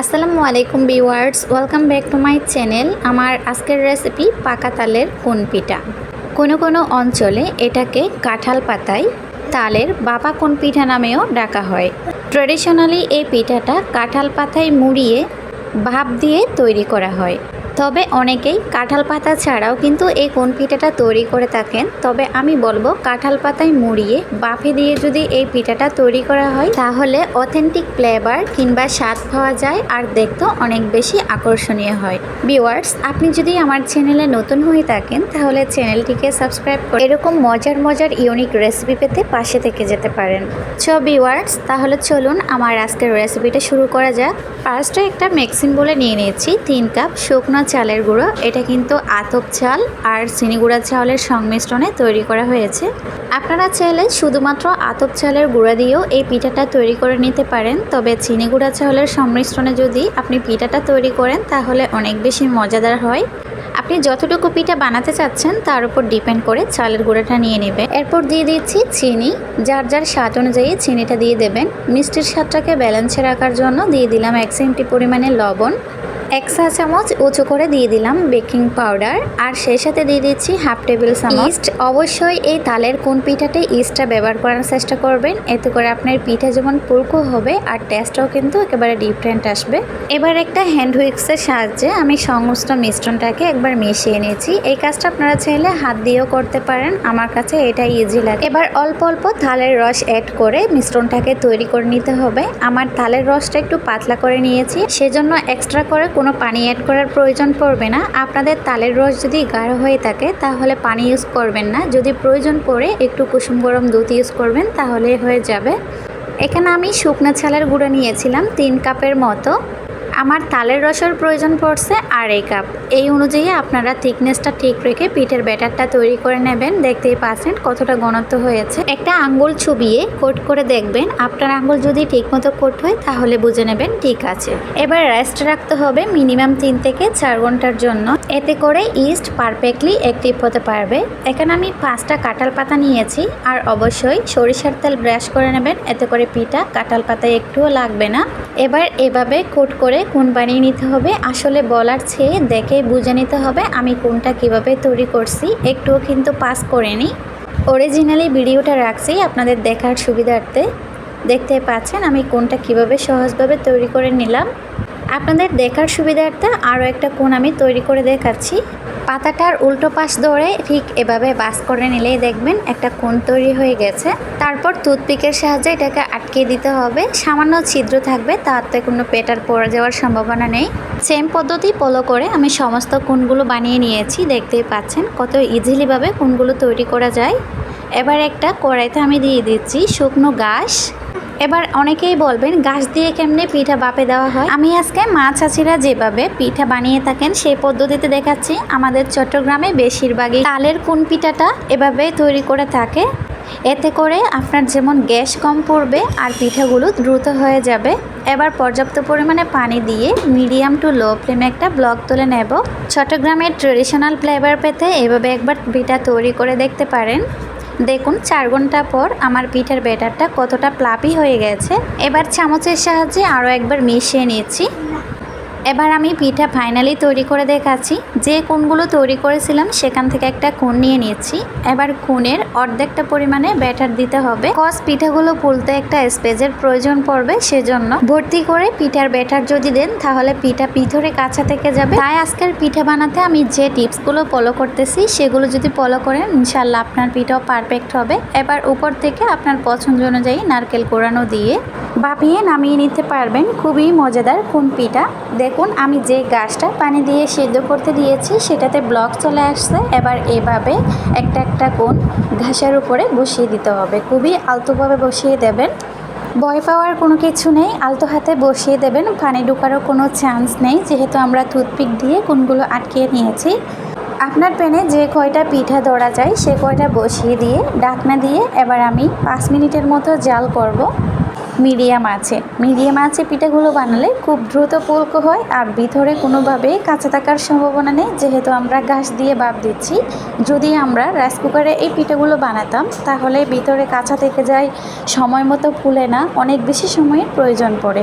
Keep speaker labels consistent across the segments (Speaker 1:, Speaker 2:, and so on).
Speaker 1: আসসালামু আলাইকুম viewers welcome back to my channel. আমার আজকের রেসিপি পাকা তালের কোন পিঠা। কোনো কোনো অঞ্চলে এটাকে কাঁঠাল পাতায় তালের বাবা কোন পিঠা নামেও ডাকা হয়। ট্রেডিশনালি এই পিঠাটা কাঁঠাল পাতায় মুড়িয়ে ভাপ দিয়ে তৈরি করা হয়। তবে অনেকেই কাঁঠাল পাতা ছাড়াও কিন্তু এই কোন পিঠাটা তৈরি করে থাকেন। তবে আমি বলব কাঁঠাল পাতায় মুড়িয়ে বাফে দিয়ে যদি এই পিঠাটা তৈরি করা হয়, তাহলে অথেন্টিক ফ্লেভার কিংবা স্বাদ পাওয়া যায় আর দেখতেও অনেক বেশি আকর্ষণীয় হয়। ভিউয়ার্স, আপনি যদি আমার চ্যানেলে নতুন হয়ে থাকেন, তাহলে চ্যানেলটিকে সাবস্ক্রাইব করে এরকম মজার মজার ইউনিক রেসিপি পেতে পাশে থেকে যেতে পারেন। চ ভিউয়ার্স, তাহলে চলুন আমার আজকের রেসিপিটা শুরু করা যাক। ফার্স্টে একটা মিক্সিং বলে নিয়ে নিয়েছি, তিন কাপ শুকনো চালের গুঁড়ো। এটা কিন্তু আতপ চাল আর চিনি গুঁড়া চাউলের সংমিশ্রণে তৈরি করা হয়েছে। আপনারা চাইলে শুধুমাত্র আতপ চালের গুঁড়া দিয়েও এই পিঠাটা তৈরি করে নিতে পারেন। তবে চিনি গুঁড়া চাউলের সংমিশ্রণে যদি আপনি পিঠাটা তৈরি করেন, তাহলে অনেক বেশি মজাদার হয়। আপনি যতটুকু পিঠা বানাতে চাচ্ছেন, তার উপর ডিপেন্ড করে চালের গুঁড়োটা নিয়ে নেবেন। এরপর দিয়ে দিচ্ছি চিনি। যার যার স্বাদ অনুযায়ী চিনিটা দিয়ে দেবেন। মিষ্টির স্বাদটাকে ব্যালেন্সে রাখার জন্য দিয়ে দিলাম এক চিমটি পরিমাণে লবণ। এক চা চামচ উঁচু করে দিয়ে দিলাম বেকিং পাউডার। আর সেই সাথে দিয়ে দিচ্ছি হাফ টেবিল চামচ। ইস্ট। অবশ্যই এই তালের কোন পিঠাতে ইস্টটা ব্যবহার করার চেষ্টা করবেন। এতে করে আপনার পিঠা যেমন পুরকো হবে আর টেস্টটাও কিন্তু একেবারে ডিফারেন্ট আসবে। এবার একটা হ্যান্ড হুইক্সের সাহায্যে আমি সমস্ত মিশ্রণটাকে একবার মিশিয়ে নিয়েছি। এই কাজটা আপনারা চাইলে হাত দিয়েও করতে পারেন। আমার কাছে এটা ইজি লাগে। এবার অল্প অল্প তালের রস অ্যাড করে মিশ্রণটাকে তৈরি করে নিতে হবে। আমার তালের রসটা একটু পাতলা করে নিয়েছি। সেজন্য এক্সট্রা করে কোনো পানি অ্যাড করার প্রয়োজন পড়বে না। আপনাদের তালের রস যদি গাঢ় হয়ে থাকে, তাহলে পানি ইউজ করবেন না। যদি প্রয়োজন পড়ে, একটু কুসুম গরম দুধ ইউজ করবেন, তাহলে হয়ে যাবে। এখানে আমি শুকনো ছালের গুঁড়ো নিয়েছিলাম, তিন কাপের মতো। আমার তালের রসের প্রয়োজন পড়ছে আড়াই কাপ। এই অনুযায়ী আপনারা থিকনেসটা ঠিক রেখে পিঠের ব্যাটারটা তৈরি করে নেবেন। দেখতেই পাচ্ছেন কতটা ঘনত্ব হয়েছে। একটা আঙ্গুল ছুবিয়ে কোট করে দেখবেন। আপনার আঙ্গুল যদি ঠিকমতো কোট হয় তাহলে বুঝে নেবেন ঠিক আছে। এবার রেস্ট রাখতে হবে মিনিমাম তিন থেকে চার ঘণ্টার জন্য। এতে করে ইস্ট পারফেক্টলি অ্যাক্টিভ হতে পারবে। এখানে আমি পাঁচটা কাঁঠাল পাতা নিয়েছি আর অবশ্যই সরিষার তেল ব্রাশ করে নেবেন, এতে করে পিঠা কাঁঠাল পাতায় একটুও লাগবে না। এবার এভাবে কোট করে কোন বানিয়ে নিতে হবে। আসলে বলার চেয়ে দেখে বুঝে নিতে হবে আমি কোনটা কীভাবে তৈরি করছি। একটুও কিন্তু পাস করিনি। অরিজিনালি ভিডিওটা রাখছি আপনাদের দেখার সুবিধার্থে। দেখতে পাচ্ছেন আমি কোনটা কীভাবে সহজভাবে তৈরি করে নিলাম। আপনাদের দেখার সুবিধার্থে আরও একটা কোণ আমি তৈরি করে দেখাচ্ছি। পাতাটার উল্টো পাশ ধরে ঠিক এভাবে বাস করে নিলেই দেখবেন একটা কোণ তৈরি হয়ে গেছে। তারপর টুথপিকের সাহায্যে এটাকে আটকে দিতে হবে। সামান্য ছিদ্র থাকবে, তাতে কোনো পেটার পড়ে যাওয়ার সম্ভাবনা নেই। সেম পদ্ধতি ফলো করে আমি সমস্ত কোণগুলো বানিয়ে নিয়েছি, দেখতেই পাচ্ছেন কত ইজিলিভাবে কোণগুলো তৈরি করা যায়। এবার একটা কড়াইতে আমি দিয়ে দিচ্ছি শুকনো ঘাস। এবার অনেকেই বলবেন, গাছ দিয়ে কেমনে পিঠা বাপে দেওয়া হয়? আমি আজকে মা, চাচিরা যেভাবে পিঠা বানিয়ে থাকেন সেই পদ্ধতিতে দেখাচ্ছি। আমাদের চট্টগ্রামে বেশিরভাগই তালের কোন পিঠাটা এভাবে তৈরি করে থাকে। এতে করে আপনার যেমন গ্যাস কম পড়বে আর পিঠাগুলো দ্রুত হয়ে যাবে। এবার পর্যাপ্ত পরিমাণে পানি দিয়ে মিডিয়াম টু লো ফ্লেমে একটা ব্লক তুলে নেব। চট্টগ্রামের ট্রেডিশনাল ফ্লেভার পেতে এভাবে একবার পিঠা তৈরি করে দেখতে পারেন। দেখুন, চার ঘণ্টা পর আমার পিঠের ব্যাটারটা কতটা প্লাপি হয়ে গেছে। এবার চামচের সাহায্যে আরও একবার মিশিয়ে নিচ্ছি। এবার আমি পিঠা ফাইনালি তৈরি করে দেখাচ্ছি। যে কোনগুলো তৈরি করেছিলাম সেখান থেকে একটা কোন নিয়ে নিচ্ছি। এবার কোনের অর্ধেকটা পরিমাণে ব্যাটার দিতে হবে। কস পিঠাগুলো পুলতে একটা স্পেজের প্রয়োজন পড়বে, সেজন্য ভর্তি করে পিঠার ব্যাটার যদি দেন, তাহলে পিঠা পিঠরে কাছা থেকে যাবে। তাই আজকের পিঠা বানাতে আমি যে টিপসগুলো ফলো করতেছি, সেগুলো যদি ফলো করেন ইনশাল্লাহ আপনার পিঠাও পারফেক্ট হবে। এবার উপর থেকে আপনার পছন্দ অনুযায়ী নারকেল কোরানো দিয়ে ভাপিয়ে নামিয়ে নিতে পারবেন। খুবই মজাদার কোন পিঠা। দেখুন, আমি যে গাছটা পানি দিয়ে সেদ্ধ করতে দিয়েছি, সেটাতে ব্লক চলে আসছে। এবার এভাবে একটা একটা কোণ ঘাসের উপরে বসিয়ে দিতে হবে। খুবই আলতোভাবে বসিয়ে দেবেন। ভয় পাওয়ার কোনো কিছু নেই। আলতো হাতে বসিয়ে দেবেন। পানি ঢোকারও কোনো চান্স নেই। যেহেতু আমরা টুথপিক দিয়ে কোনগুলো আটকিয়ে নিয়েছি। আপনার প্যানে যে কয়টা পিঠা ধরা যায়, সে কয়টা বসিয়ে দিয়ে ডাকনা দিয়ে এবার আমি পাঁচ মিনিটের মতো জাল করব। মিডিয়াম আছে। মিডিয়াম আছে পিঠাগুলো বানালে খুব দ্রুত পুলকো হয় আর ভিতরে কোনোভাবে কাঁচা থাকার সম্ভাবনা নেই। যেহেতু আমরা ঘাস দিয়ে বাপ দিচ্ছি, যদি আমরা রাইস কুকারে এই পিঠাগুলো বানাতাম, তাহলে ভিতরে কাঁচা থেকে যায়, সময় মতো ফুলে না, অনেক বেশি সময়ের প্রয়োজন পড়ে।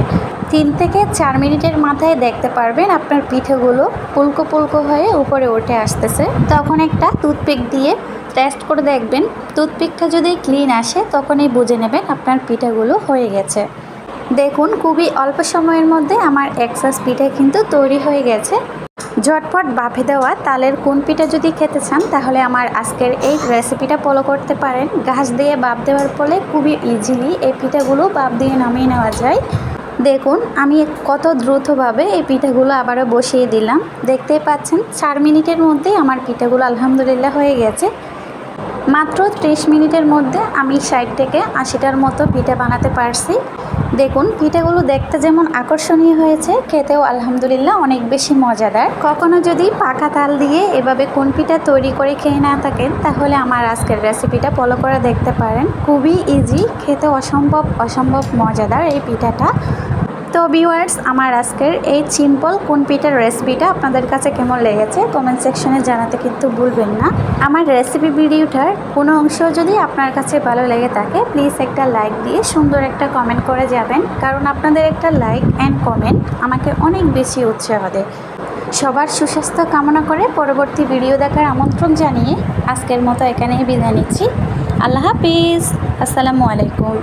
Speaker 1: তিন থেকে চার মিনিটের মাথায় দেখতে পারবেন আপনার পিঠেগুলো পুলকো পুলকো হয়ে উপরে উঠে আসতেছে। তখন একটা টুথপিক দিয়ে টেস্ট করে দেখবেন। টুথপিকটা যদি ক্লিন আসে, তখনই বুঝে নেবেন আপনার পিঠাগুলো হয়ে গেছে। দেখুন, খুবই অল্প সময়ের মধ্যে আমার এক্সাস পিঠা কিন্তু তৈরি হয়ে গেছে। ঝটপট বাফে দেওয়া তালের কোন পিঠা যদি খেতে চান, তাহলে আমার আজকের এই রেসিপিটা ফলো করতে পারেন। গাছ দিয়ে বাপ দেওয়ার ফলে খুবই ইজিলি এই পিঠাগুলো বাপ দিয়ে নামিয়ে নেওয়া যায়। দেখুন, আমি কত দ্রুতভাবে এই পিঠাগুলো আবারও বসিয়ে দিলাম। দেখতেই পাচ্ছেন, চার মিনিটের মধ্যেই আমার পিঠাগুলো আলহামদুলিল্লাহ হয়ে গেছে। মাত্র ত্রিশ মিনিটের মধ্যে আমি ষাট থেকে আশিটার মতো পিঠা বানাতে পারছি। দেখুন, পিঠাগুলো দেখতে যেমন আকর্ষণীয় হয়েছে, খেতেও আলহামদুলিল্লাহ অনেক বেশি মজাদার। কখনো যদি পাকা তাল দিয়ে এভাবে কোন পিঠা তৈরি করে খেয়ে না থাকেন, তাহলে আমার আজকের রেসিপিটা ফলো করে দেখতে পারেন। খুবই ইজি খেতে অসম্ভব অসম্ভব মজাদার এই পিঠাটা। তো ভিউয়ার্স, আমার আজকের এই সিম্পল কোন পিঠার রেসিপিটা আপনাদের কাছে কেমন লেগেছে কমেন্ট সেকশনে জানাতে কিন্তু ভুলবেন না। আমার রেসিপি ভিডিওটার কোনো অংশ যদি আপনার কাছে ভালো লেগে থাকে প্লিজ একটা লাইক দিয়ে সুন্দর একটা কমেন্ট করে যাবেন। কারণ আপনাদের একটা লাইক অ্যান্ড কমেন্ট আমাকে অনেক বেশি উৎসাহ দেয়। সবার সুস্বাস্থ্য কামনা করে পরবর্তী ভিডিও দেখার আমন্ত্রণ জানিয়ে আজকের মতো এখানেই বিদায় নিচ্ছি। আল্লাহ হাফিজ। আসসালামু আলাইকুম।